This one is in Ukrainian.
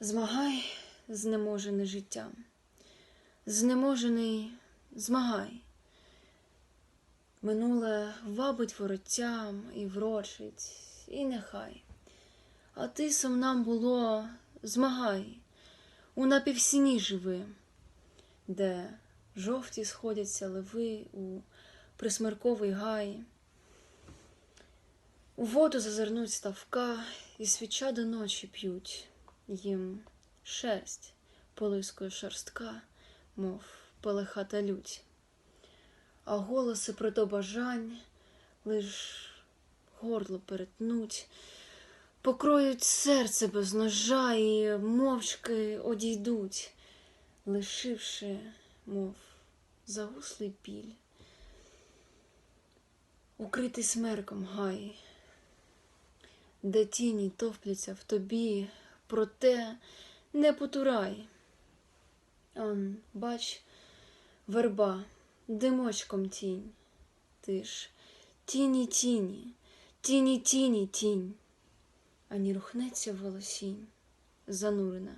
Змагай, знеможений життям, знеможений, змагай. Минуле вабить вороттям і врочить, і нехай. А ти сам нам було, змагай, у напівсіні живи, де жовті сходяться ливи у присмерковий гай. У воду зазирнуть ставка, і свіча до ночі п'ють. Їм шерсть полискує шерстка, мов пелехата лють. А голоси про то бажань лиш горло перетнуть, покроють серце без ножа і мовчки одійдуть, лишивши, мов загуслий біль, укритий смерком гай де тіні товпляться в тобі, проте не потурай. Он, бач, верба, димочком тінь. Ти ж тіні, тіні, тіні, тіні, тінь, ані рухнеться волосінь, занурена